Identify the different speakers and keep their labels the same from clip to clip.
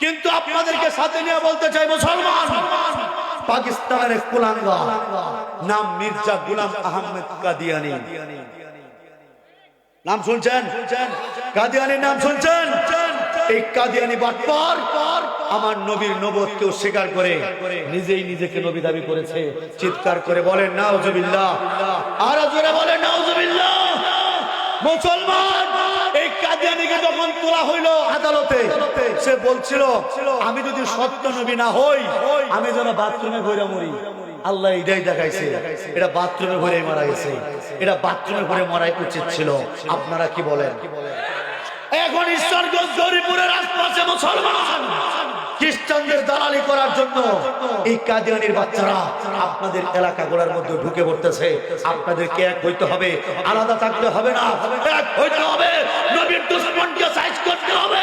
Speaker 1: কিন্তু আপনাদেরকে সাথে নিয়ে বলতে চাই মুসলমান পাকিস্তানের এক কুলাঙ্গা। নাম মির্জা গুলাম আহমেদ কাদিয়ানি। নাম শুনছেন? কাদিয়ানির নাম শুনছেন? এই কাদিয়ানি বাটপার আমার নবীর নবতকেও স্বীকার করে, নিজেই নিজেকে নবী দাবি করেছে, চিৎকার করে বলেন নাউজুবিল্লাহ। আর জোরে বলেন নাউজুবিল্লাহ। মুসলমান! তোলা হইল আদালতে। সে বলছিল আমি যদি সত্য নবী না হই আমি যেন বাথরুমে ঘুরে মরি। আল্লাহ এটাই দেখাইছে এটা বাথরুমে ঘুরে মারা গেছে। এটা বাথরুমে ঘুরে মরাই উচিত ছিল। আপনারা কি বলেন? এখন ঈশ্বরগঞ্জ গরিপুরের আশপাশে মুসলমান খ্রিস্টানদের দালালি করার জন্য এই কাদিয়ানির বাচ্চারা আপনাদের এলাকাগুলোর মধ্যে ঢুকে পড়তেছে। আপনাদেরকে এক হইতে হবে, আলাদা থাকতে হবে না। এক হইতে হবে, নবীর দুশ্মনকে সাইজ করতে হবে।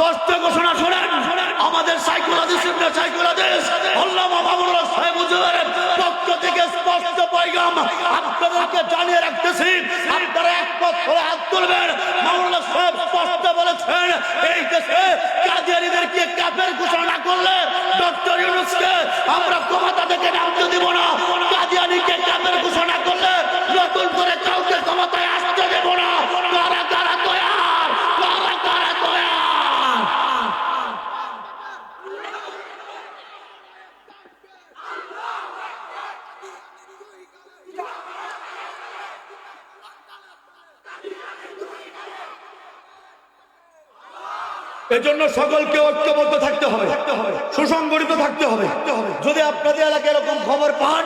Speaker 1: স্পষ্ট ঘোষণা শোনেন। আমাদের পক্ষ থেকে স্পষ্ট আপনাদেরকে জানিয়ে রাখতেছি, আপনারা হাত তুলবেন। স্পষ্ট বলেছেন, এই দেশে কাদিয়ানিদেরকে কাফের ঘোষণা করলে ডক্টর আমরা ক্ষমতা থেকে নামতে দিব না কাদিয়ানিকে কাফের ঘোষণা করলে নতুন করে কাউকে ক্ষমতায় আসতে দেব না কারা কারা তৈয়ার কারা কারা তৈয়ার এজন্য সকলকে ঐক্যবদ্ধ থাকতে হবে সুসংগঠিত থাকতে হবে। যদি আপনাদের এলাকায় এরকম খবর পান